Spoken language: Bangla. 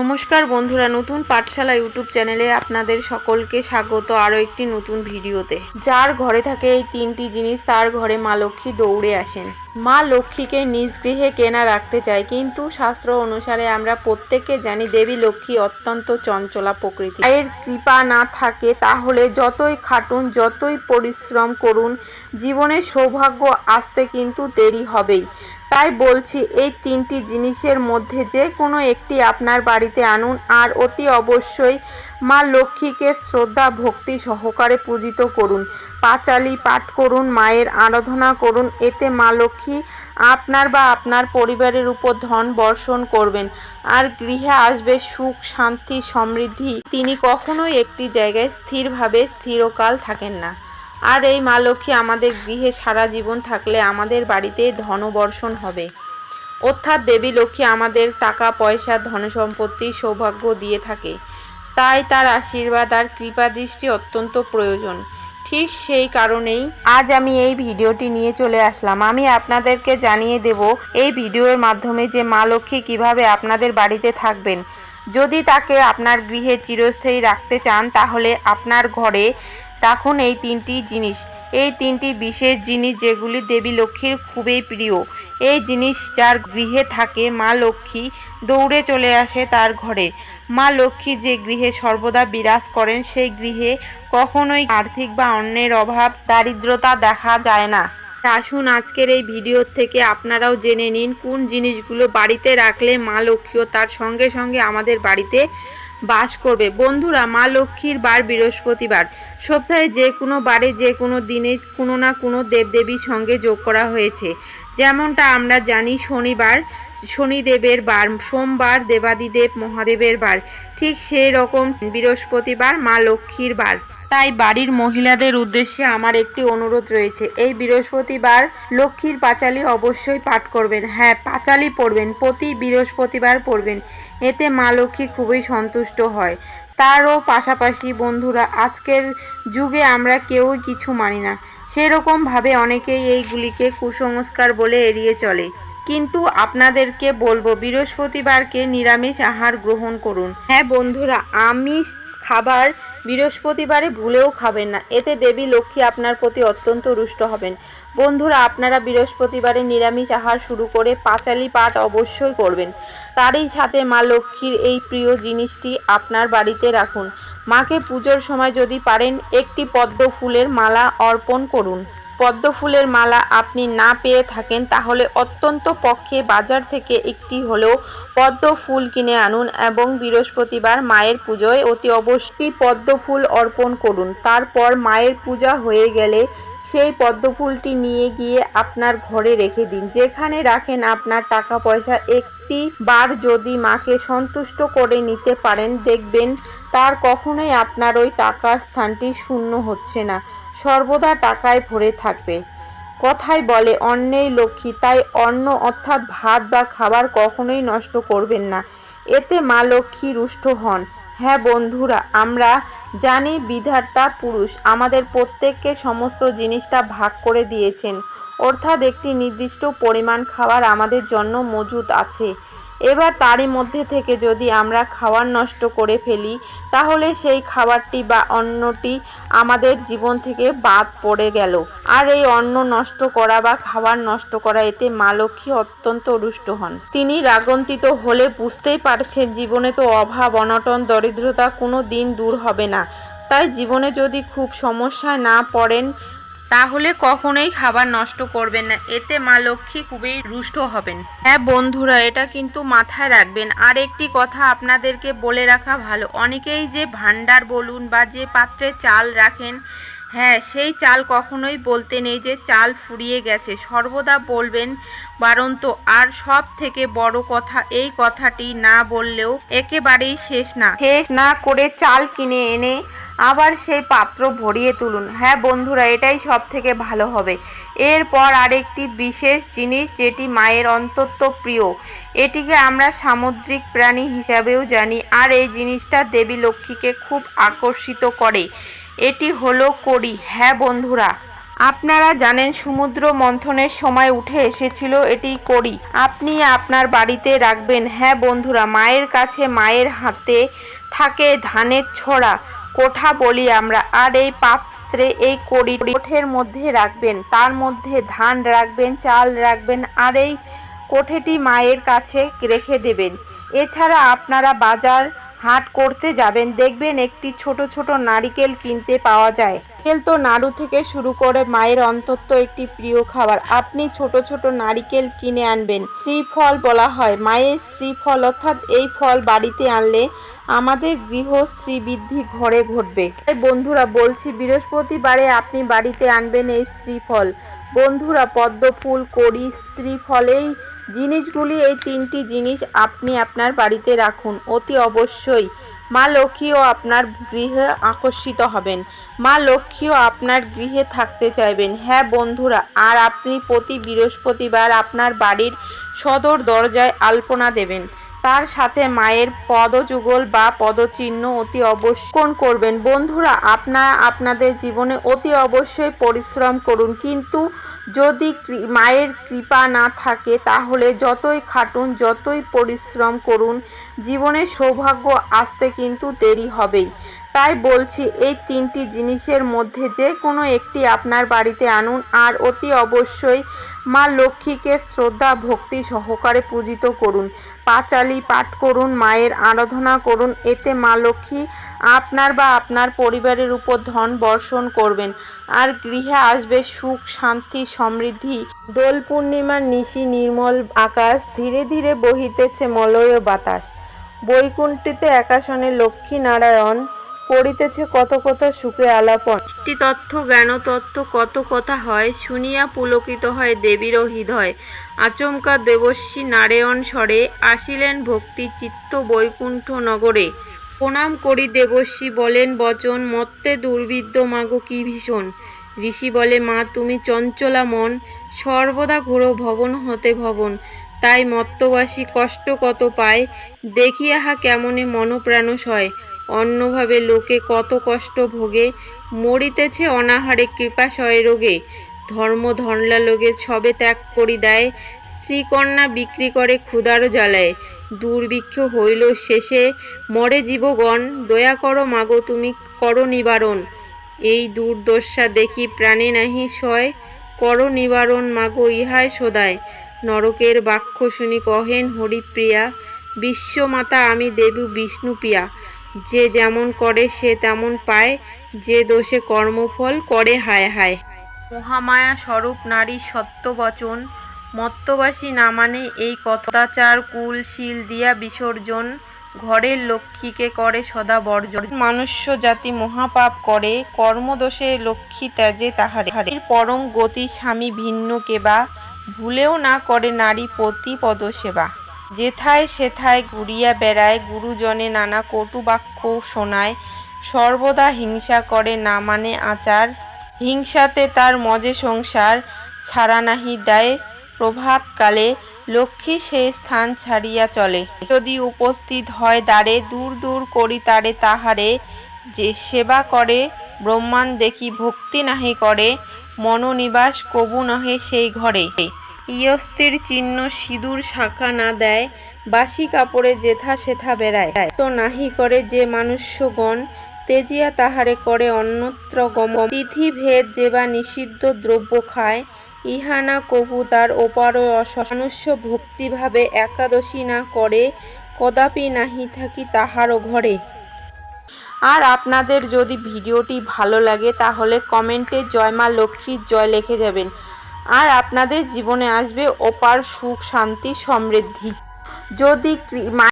নমস্কার বন্ধুরা, নতুন পাঠশালা ইউটিউব চ্যানেলে আপনাদের সকলকে স্বাগত আরও একটি নতুন ভিডিওতে। যার ঘরে থাকে এই তিনটি জিনিস, তার ঘরে মা লক্ষ্মী দৌড়ে আসেন। মা লক্ষ্মীকে নিজ গৃহে কেনা রাখতে চায়, কিন্তু শাস্ত্র অনুসারে আমরা প্রত্যেকে জানি দেবী লক্ষ্মী অত্যন্ত চঞ্চলা প্রকৃতি এর কৃপা না থাকে তাহলে যতই খাটুন, যতই পরিশ্রম করুন জীবনে সৌভাগ্য আসতে কিন্তু দেরি হবেই। তাই বলছি, এই তিনটি জিনিসের মধ্যে যে কোনো একটি আপনার বাড়িতে আনুন আর অতি অবশ্যই মা লক্ষ্মীকে শ্রদ্ধা, ভক্তি সহকারে পূজিত করুন। পাঁচালি পাঠ করুন, মায়ের আরাধনা করুন, এতে মা লক্ষ্মী আপনার বা আপনার পরিবারের উপর ধন বর্ষণ করবেন। আর গৃহে আসবে সুখ, শান্তি, সমৃদ্ধি। তিনি কখনোই একটি জায়গায় স্থিরভাবে, স্থিরকাল থাকেন না। আর এই মা লক্ষ্মী আমাদের গৃহে সারা জীবন থাকলে আমাদের বাড়িতে ধনবর্ষণ হবে। অর্থাৎ দেবী লক্ষ্মী আমাদের টাকা, পয়সা, ধনসম্পত্তি, সৌভাগ্য দিয়ে থাকে। তাই তার আশীর্বাদ আর কৃপা দৃষ্টি অত্যন্ত প্রয়োজন। ঠিক সেই কারণেই আজ আমি এই ভিডিওটি নিয়ে চলে আসলাম। আমি আপনাদেরকে জানিয়ে দেব, এই ভিডিওর মাধ্যমে যে মা লক্ষ্মী কীভাবে আপনাদের বাড়িতে থাকবেন। যদি তাকে আপনার গৃহে চিরস্থায়ী রাখতে চান, তাহলে আপনার ঘরে রাখুন এই তিনটি জিনিস, এই তিনটি বিশেষ জিনিস যেগুলি দেবী লক্ষ্মীর খুবই প্রিয়, এই জিনিস যার গৃহে থাকে মা লক্ষ্মী দৌড়ে চলে আসে তার ঘরে। মা লক্ষ্মী যে গৃহে সর্বদা বিরাজ করেন, সেই গৃহে কখনোই আর্থিক বা অন্যের অভাব, দারিদ্রতা দেখা যায় না। আসুন আজকের এই ভিডিও থেকে আপনারাও জেনে নিন, কোন জিনিসগুলো বাড়িতে রাখলে মা লক্ষ্মীও তার সঙ্গে সঙ্গে আমাদের বাড়িতে বাস করবে। বন্ধুরা, মা লক্ষ্মীর বার বৃহস্পতিবার। সপ্তাহে যে কোনো বারে, যে কোনো দিনে কোনো না কোনো দেবদেবীর সঙ্গে যোগ করা হয়েছে। যেমনটা আমরা জানি, শনিবার, শনিদেবের বার, সোমবার দেবাদিদেব মহাদেবের বার। ঠিক সেই রকম বৃহস্পতিবার মা লক্ষ্মীর বার। তাই বাড়ির মহিলাদের উদ্দেশ্যে আমার একটি অনুরোধ রয়েছে। এই বৃহস্পতিবার লক্ষ্মীর পাঁচালি অবশ্যই পাঠ করবেন। হ্যাঁ পাঁচালি পড়বেন, প্রতি বৃহস্পতিবার পড়বেন। এতে মা লক্ষ্মী খুবই সন্তুষ্ট হয়। তারও পাশাপাশি বন্ধুরা, আজকের যুগে আমরা কেউই কিছু মানি না। সেরকমভাবে অনেকেই এইগুলিকে কুসংস্কার বলে এড়িয়ে চলে। কিন্তু আপনাদেরকে বলব, বৃহস্পতিবারকে নিরামিষ আহার গ্রহণ করুন। হ্যাঁ বন্ধুরা, আমিষ খাবার বৃহস্পতিবারে ভুলেও খাবেন না। এতে দেবী লক্ষ্মী আপনার প্রতি অত্যন্ত রুষ্ট হবেন। বন্ধুরা, আপনারা বৃহস্পতিবারে নিরামিষ আহার শুরু করে পাঁচালি পাঠ অবশ্যই করবেন। তারই সাথে মা লক্ষ্মীর এই প্রিয় জিনিসটি আপনার বাড়িতে রাখুন। মাকে পুজোর সময় যদি পারেন, একটি পদ্ম ফুলের মালা অর্পণ করুন। পদ্ম ফুলের মালা আপনি না পেয়ে থাকেন, তাহলে অত্যন্ত পক্ষে বাজার থেকে একটি হলেও পদ্ম ফুল কিনে আনুন এবং বৃহস্পতিবার মায়ের পুজোয় অতি অবশ্যই পদ্ম ফুল অর্পণ করুন। তারপর মায়ের পূজা হয়ে গেলে সেই পদ্ম ফুলটি নিয়ে গিয়ে আপনার ঘরে রেখে দিন। যেখানে রাখেন আপনার টাকা পয়সা একটি বার যদি মাকে সন্তুষ্ট করে নিতে পারেন, দেখবেন তার কখনোই আপনার ওই টাকার স্থানটি শূন্য হচ্ছে না। সর্বদা টাকায় ভরে থাকবে। কথাই বলে অন্নেই লক্ষ্মী, তাই অন্ন অর্থাৎ ভাত বা খাবার কখনোই নষ্ট করবেন না। এতে মা লক্ষ্মী রুষ্ট হন। হ্যাঁ বন্ধুরা, আমরা জানি বিধাতা পুরুষ আমাদের প্রত্যেককে সমস্ত জিনিসটা ভাগ করে দিয়েছেন। অর্থাৎ একটি নির্দিষ্ট পরিমাণ খাবার আমাদের জন্য মজুদ আছে। এবার তারই মধ্যে থেকে যদি আমরা খাবার নষ্ট করে ফেলি, তাহলে সেই খাবারটি বা অন্নটি আমাদের জীবন থেকে বাদ পড়ে গেল। আর এই অন্ন নষ্ট করা বা খাবার নষ্ট করা এতে মা লক্ষ্মী অত্যন্ত রুষ্ট হন। তিনি রাগন্তিত হলে বুঝতেই পারছেন জীবনে তো অভাব, অনটন, দরিদ্রতা কোনো দিন দূর হবে না। তাই জীবনে যদি খুব সমস্যায় না পড়েন তাহলে কখনোই খাবার নষ্ট করবেন না। এতে মা লক্ষ্মী খুবই রুষ্ট হবেন। হ্যাঁ বন্ধুরা, এটা কিন্তু মাথায় রাখবেন। আর একটি কথা আপনাদেরকে বলে রাখা ভালো। অনেকেই যে ভান্ডার বলুন বা যে পাত্রে চাল রাখেন হ্যাঁ সেই চাল কখনোই বলতে নেই যে চাল ফুরিয়ে গেছে। সর্বদা বলবেন বারন্ত আর সব থেকে বড় কথা এই কথাটি না বললেও একেবারেই শেষ না। শেষ না করে চাল কিনে এনে আবার সেই পাত্র ভরিয়ে তুলুন। হ্যাঁ বন্ধুরা, এটাই সব থেকে ভালো হবে। এরপর আরেকটি বিশেষ জিনিস যেটি মায়ের অন্তত প্রিয়, এটিকে আমরা সামুদ্রিক প্রাণী হিসাবেও জানি, আর এই জিনিসটা দেবী লক্ষ্মীকে খুব আকর্ষিত করে। এটি হলো কড়ি। হ্যাঁ বন্ধুরা, আপনারা জানেন সমুদ্র মন্থনের সময় উঠে এসেছিল এটি করি আপনি আপনার বাড়িতে রাখবেন। হ্যাঁ বন্ধুরা, মায়ের কাছে মায়ের হাতে থাকে ধানের ছড়া। কোঠা বলি আমরা, আর এই পাত্রে এই কড়ি কোঠের মধ্যে রাখবেন, তার মধ্যে ধান রাখবেন, চাল রাখবেন, আর এই কোঠেটি মায়ের কাছে রেখে দেবেন। এছাড়া আপনারা বাজার হাট করতে যাবেন, দেখবেন একটি ছোট ছোট নারিকেল কিনতে পাওয়া যায়। নারকেল তো নাড়ু থেকে শুরু করে মায়ের অন্তত একটি প্রিয় খাবার। আপনি ছোট ছোট নারিকেল কিনে আনবেন। শ্রীফল বলা হয়, মায়ের শ্রীফল, অর্থাৎ এই ফল বাড়িতে আনলে আমাদের গৃহ শ্রীবৃদ্ধি ঘরে ঘটবে। তাই বন্ধুরা, বলছি, বৃহস্পতিবারে আপনি বাড়িতে আনবেন এই শ্রীফল বন্ধুরা পদ্ম ফুল কড়ি শ্রীফল এই জিনিসগুলি, এই তিনটি জিনিস আপনি আপনার বাড়িতে রাখুন। অতি অবশ্যই মা লক্ষ্মীও আপনার গৃহে আকর্ষিত হবেন। মা লক্ষ্মীও আপনার গৃহে থাকতে চাইবেন। হ্যাঁ বন্ধুরা, আর আপনি প্রতি বৃহস্পতিবার আপনার বাড়ির সদর দরজায় আলপনা দেবেন। তার সাথে মায়ের পদযুগল বা পদচিহ্ন অতি অবশ্যই করবেন। বন্ধুরা, আপনারা আপনাদের জীবনে অতি অবশ্যই পরিশ্রম করুন। কিন্তু যদি মায়ের কৃপা না থাকে, তাহলে যতই খাটুন, যতই পরিশ্রম করুন জীবনে সৌভাগ্য আসতে কিন্তু দেরি হবেই। তাই বলছি, এই তিনটি জিনিসের মধ্যে যে কোনো একটি আপনার বাড়িতে আনুন আর অতি অবশ্যই মা লক্ষ্মীকে শ্রদ্ধা, ভক্তি সহকারে পূজিত করুন। পাঁচালি পাঠ করুন, মায়ের আরাধনা করুন, এতে মা লক্ষ্মী আপনার বা আপনার পরিবারের উপর ধন বর্ষণ করবেন। আর গৃহে আসবে সুখ, শান্তি, সমৃদ্ধি। দোল পূর্ণিমার নিশি, নির্মল আকাশ ধীরে ধীরে বহিতেছে মলয় বাতাস। বৈকুণ্ঠিতে একাশনে লক্ষ্মী নারায়ণ করিতেছে কত কথা সুখে আলাপন। একটি তথ্য জ্ঞান তত্ত্ব কত কথা হয়, শুনিয়া পুলকিত হয় দেবীর হৃদয়। আচমকা দেবশ্রী নারায়ণ স্বরে আসিলেন ভক্তি চিত্ত বৈকুণ্ঠ নগরে। প্রণাম করি দেবশ্রী, বলেন বচন, মত্তে দুর্বিদ্য, মাগো কি ভীষণ? ঋষি বলে, মা, তুমি চঞ্চলা মন, সর্বদা ঘোরো ভবন হতে ভবন। তাই মত্তবাসী কষ্ট কত পায়, দেখিয়াহা কেমনে মনপ্রাণ সয়। অন্যভাবে লোকে কত কষ্ট ভোগে, মরিতেছে অনাহারে কৃপাশয় রোগে। ধর্ম ধরলা লোকে সবে ত্যাগ করি দেয়, শ্রীকন্যা বিক্রি করে ক্ষুধারও জ্বালায়। দুর্ভিক্ষ হইল শেষে, মরে জীবগণ, দয়া করো মাগো তুমি করো নিবারণ। এই দুর্দশা দেখি প্রাণে নাহি সয়, কর নিবারণ মাগো ইহায় সদায়। নরকের বাক্য শুনি কহেন হরিপ্রিয়া, বিশ্বমাতা আমি দেবী বিষ্ণুপ্রিয়া। যে যেমন করে সে তেমন পায়। যে দোষে কর্মফল করে হায় হায়। মহামায়া স্বরূপ নারী সত্য বচন মত্তবাসী না মানে এই কথাচার কুল শিল দিয়া বিসর্জন ঘরের লক্ষ্মীকে করে সদা বর্জন। মনুষ্য জাতি মহাপাপ করে কর্মদোষে লক্ষ্মী ত্যাজে তাহারে। এর পরম গতি স্বামী ভিন্ন কেবা ভুলেও না করে নারী প্রতি পদ সেবা যেথায় সেথায় ঘুরিয়া বেড়ায়, গুরুজনে নানা কটু বাক্য শোনায়, সর্বদা হিংসা করে, না মানে আচার। হিংসাতে তার মজে সংসার ছাড়া নাহি দেয় প্রভাতকালে। লক্ষ্মী সে স্থান ছাড়িয়া চলে। যদি উপস্থিত হয় দ্বারে, দূর দূর করি তারে তাহারে। যে সেবা করে ব্রহ্মাণ দেখি ভক্তি নাহি করে। মনোনিবাস কবু নহে সেই ঘরে। ইয়স্তির চিহ্ন সিঁদুর শাখা না দেয়, বাসি কাপড়ে যেথা সেথা বেড়ায়। তো নাহি করে যে মানুষ্যগণ তেজিয়া তাহারে করে অন্যত্র গম। তিথি ভেদ যে বা নিষিদ্ধ দ্রব্য খায়, ইহা না কভু তার ওপার মনুষ্য ভক্তিভাবে একাদশী না করে, কদাপি নাহি থাকি তাহারও ঘরে। আর আপনাদের যদি ভিডিওটি ভালো লাগে, তাহলে কমেন্টে জয় মা লক্ষ্মীর জয় লিখে যাবেন। আর আপনাদের জীবনে আসবে অপার সুখ শান্তি সমৃদ্ধি। যদি